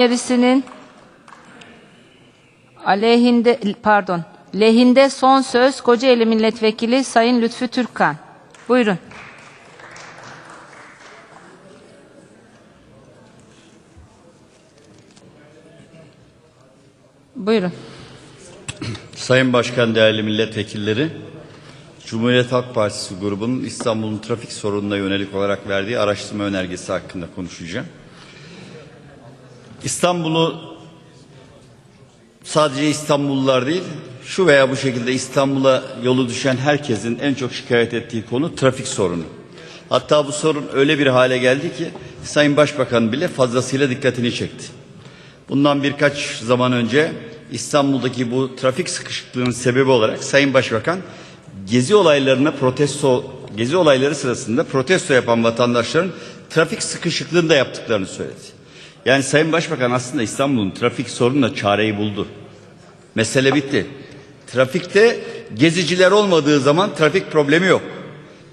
Gerisinin aleyhinde pardon lehinde son söz Kocaeli Milletvekili Sayın Lütfü Türkkan. Buyurun. Buyurun. Sayın Başkan, değerli milletvekilleri, Cumhuriyet Halk Partisi grubunun İstanbul'un trafik sorununa yönelik olarak verdiği araştırma önergesi hakkında konuşacağım. İstanbul'u sadece İstanbullular değil, şu veya bu şekilde İstanbul'a yolu düşen herkesin en çok şikayet ettiği konu trafik sorunu. Hatta bu sorun öyle bir hale geldi ki Sayın Başbakan bile fazlasıyla dikkatini çekti. Bundan birkaç zaman önce İstanbul'daki bu trafik sıkışıklığının sebebi olarak Sayın Başbakan gezi olaylarına protesto gezi olayları sırasında protesto yapan vatandaşların trafik sıkışıklığında yaptıklarını söyledi. Yani Sayın Başbakan aslında İstanbul'un trafik sorununa çareyi buldu. Mesele bitti. Trafikte geziciler olmadığı zaman trafik problemi yok.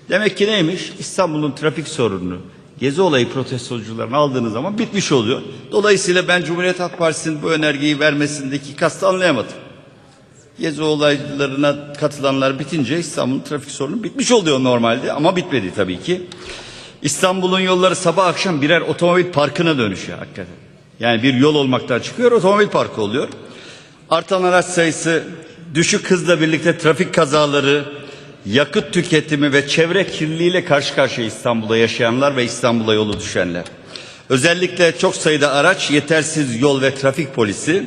Demek ki neymiş? İstanbul'un trafik sorununu gezi olayı protestocularını aldığınız zaman bitmiş oluyor. Dolayısıyla ben Cumhuriyet Halk Partisi'nin bu önergeyi vermesindeki kastı anlayamadım. Gezi olaylarına katılanlar bitince İstanbul'un trafik sorunu bitmiş oluyor normalde ama bitmedi tabii ki. İstanbul'un yolları sabah akşam birer otomobil parkına dönüşüyor hakikaten. Yani bir yol olmaktan çıkıyor otomobil parkı oluyor. Artan araç sayısı, düşük hızla birlikte trafik kazaları, yakıt tüketimi ve çevre kirliliğiyle karşı karşıya İstanbul'da yaşayanlar ve İstanbul'a yolu düşenler. Özellikle çok sayıda araç, yetersiz yol ve trafik polisi,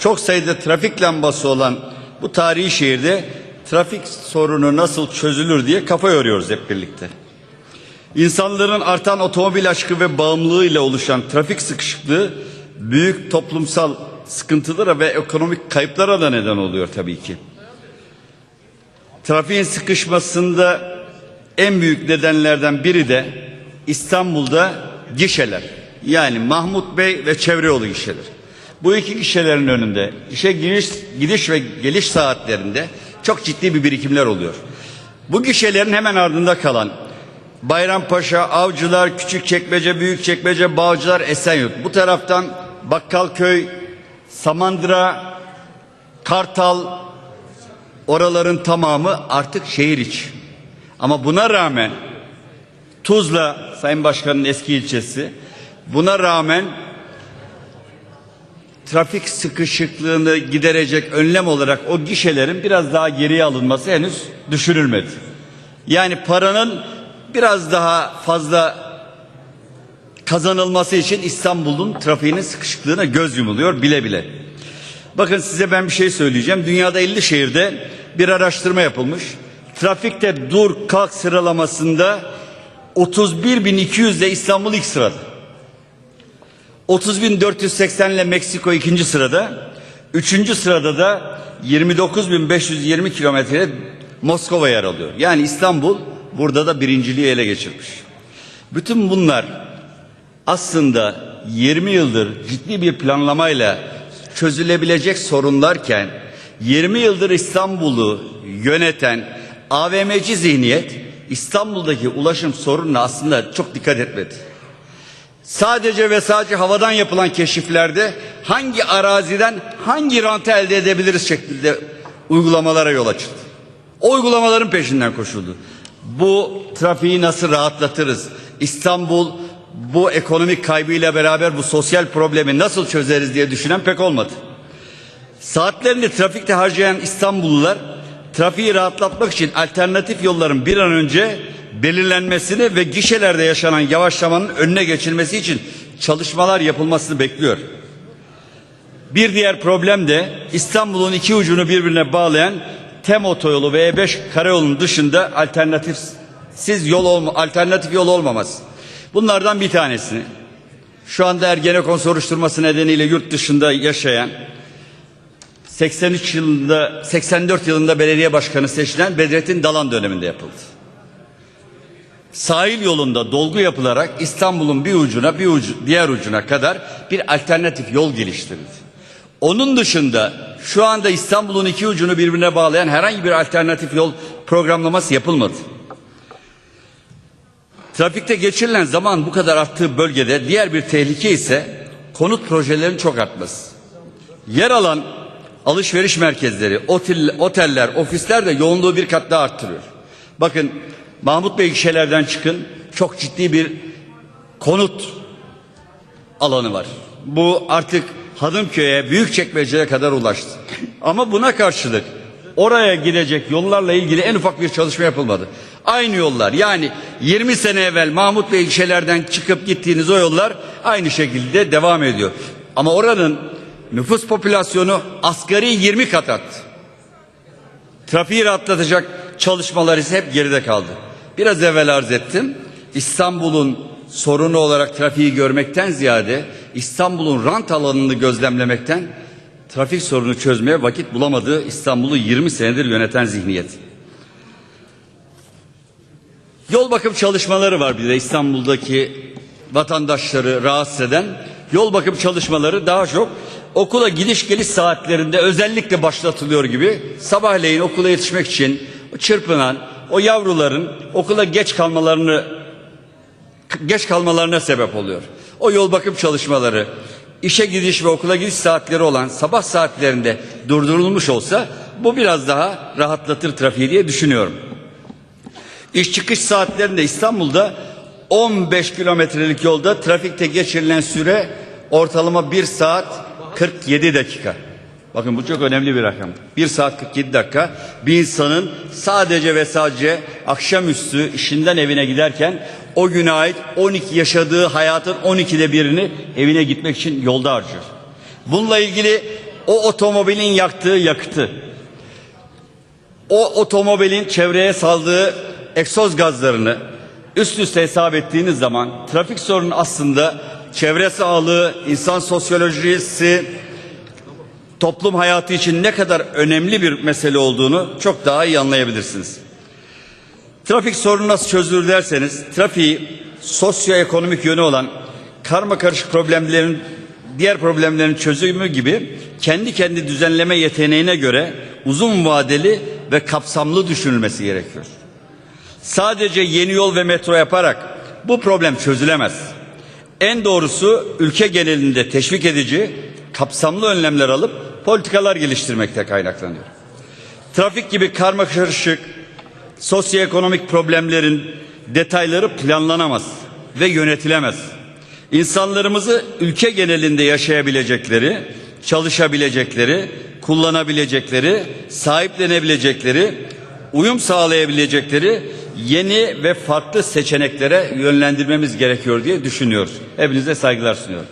çok sayıda trafik lambası olan bu tarihi şehirde trafik sorunu nasıl çözülür diye kafa yoruyoruz hep birlikte. İnsanların artan otomobil aşkı ve bağımlılığıyla oluşan trafik sıkışıklığı büyük toplumsal sıkıntılara ve ekonomik kayıplara da neden oluyor tabii ki. Trafiğin sıkışmasında en büyük nedenlerden biri de İstanbul'da gişeler. Yani Mahmut Bey ve çevre yolu gişeler. Bu iki gişelerin önünde işe giriş, gidiş ve geliş saatlerinde çok ciddi bir birikimler oluyor. Bu gişelerin hemen ardında kalan Bayrampaşa, Avcılar, Küçükçekmece, Büyükçekmece, Bağcılar, Esenyurt. Bu taraftan Bakkalköy, Samandıra, Kartal, oraların tamamı artık şehir içi. Ama buna rağmen Tuzla, Sayın Başkan'ın eski ilçesi, buna rağmen trafik sıkışıklığını giderecek önlem olarak o gişelerin biraz daha geriye alınması henüz düşünülmedi. Yani paranın biraz daha fazla kazanılması için İstanbul'un trafiğinin sıkışıklığına göz yumuluyor bile bile. Bakın size ben bir şey söyleyeceğim. Dünyada 50 şehirde bir araştırma yapılmış. Trafikte dur kalk sıralamasında 31.200 ile İstanbul ilk sırada. 30.480 ile Meksiko ikinci sırada. Üçüncü sırada da 29.520 kilometre Moskova yer alıyor. Yani İstanbul burada da birinciliği ele geçirmiş. Bütün bunlar aslında 20 yıldır ciddi bir planlamayla çözülebilecek sorunlarken 20 yıldır İstanbul'u yöneten AVM'ci zihniyet İstanbul'daki ulaşım sorununa aslında çok dikkat etmedi. Sadece ve sadece havadan yapılan keşiflerde hangi araziden hangi rantı elde edebiliriz şeklinde uygulamalara yol açıldı. O uygulamaların peşinden koşuldu. Bu trafiği nasıl rahatlatırız? İstanbul bu ekonomik kaybıyla beraber bu sosyal problemi nasıl çözeriz diye düşünen pek olmadı. Saatlerini trafikte harcayan İstanbullular trafiği rahatlatmak için alternatif yolların bir an önce belirlenmesini ve gişelerde yaşanan yavaşlamanın önüne geçilmesi için çalışmalar yapılmasını bekliyor. Bir diğer problem de İstanbul'un iki ucunu birbirine bağlayan TEM otoyolu ve E5 karayolunun dışında alternatifsiz yol olma, alternatif yol olmaması. Bunlardan bir tanesini şu anda Ergenekon soruşturması nedeniyle yurt dışında yaşayan 83 yılında 84 yılında belediye başkanı seçilen Bedrettin Dalan döneminde yapıldı. Sahil yolunda dolgu yapılarak İstanbul'un bir ucuna bir ucu, diğer ucuna kadar bir alternatif yol geliştirildi. Onun dışında şu anda İstanbul'un iki ucunu birbirine bağlayan herhangi bir alternatif yol programlaması yapılmadı. Trafikte geçirilen zaman bu kadar arttığı bölgede diğer bir tehlike ise konut projelerinin çok artması. Yer alan alışveriş merkezleri, otel, oteller, ofisler de yoğunluğu bir kat daha arttırıyor. Bakın Mahmut Bey gişelerden çıkın çok ciddi bir konut alanı var. Bu artık Hadımköy'e, Büyükçekmece'ye kadar ulaştı. Ama buna karşılık oraya gidecek yollarla ilgili en ufak bir çalışma yapılmadı. Aynı yollar yani 20 sene evvel Mahmut Bey gişelerden çıkıp gittiğiniz o yollar aynı şekilde devam ediyor. Ama oranın nüfus popülasyonu asgari 20 kat arttı. Trafiği rahatlatacak çalışmalar ise hep geride kaldı. Biraz evvel arz ettim. İstanbul'un sorunu olarak trafiği görmekten ziyade İstanbul'un rant alanını gözlemlemekten trafik sorunu çözmeye vakit bulamadığı İstanbul'u 20 senedir yöneten zihniyet. Yol bakım çalışmaları var bir de İstanbul'daki vatandaşları rahatsız eden yol bakım çalışmaları daha çok okula gidiş geliş saatlerinde özellikle başlatılıyor gibi sabahleyin okula yetişmek için çırpınan o yavruların okula geç kalmalarını geç kalmalarına sebep oluyor. O yol bakım çalışmaları işe gidiş ve okula gidiş saatleri olan sabah saatlerinde durdurulmuş olsa bu biraz daha rahatlatır trafiği diye düşünüyorum. İş çıkış saatlerinde İstanbul'da 15 kilometrelik yolda trafikte geçirilen süre ortalama 1 saat 47 dakika. Bakın bu çok önemli bir rakam. 1 saat 47 dakika bir insanın sadece ve sadece akşamüstü işinden evine giderken o güne ait 12 yaşadığı hayatın 12'de birini evine gitmek için yolda harcıyor. Bununla ilgili o otomobilin yaktığı yakıtı, o otomobilin çevreye saldığı egzoz gazlarını üst üste hesap ettiğiniz zaman trafik sorunu aslında çevre sağlığı, insan sosyolojisi, toplum hayatı için ne kadar önemli bir mesele olduğunu çok daha iyi anlayabilirsiniz. Trafik sorunu nasıl çözülür derseniz trafiği sosyoekonomik yönü olan karma karışık problemlerin diğer problemlerin çözümü gibi kendi kendi düzenleme yeteneğine göre uzun vadeli ve kapsamlı düşünülmesi gerekiyor. Sadece yeni yol ve metro yaparak bu problem çözülemez. En doğrusu ülke genelinde teşvik edici, kapsamlı önlemler alıp politikalar geliştirmekte kaynaklanıyor. Trafik gibi karma karışık sosyoekonomik problemlerin detayları planlanamaz ve yönetilemez. İnsanlarımızı ülke genelinde yaşayabilecekleri, çalışabilecekleri, kullanabilecekleri, sahiplenebilecekleri, uyum sağlayabilecekleri yeni ve farklı seçeneklere yönlendirmemiz gerekiyor diye düşünüyoruz. Hepinize saygılar sunuyorum.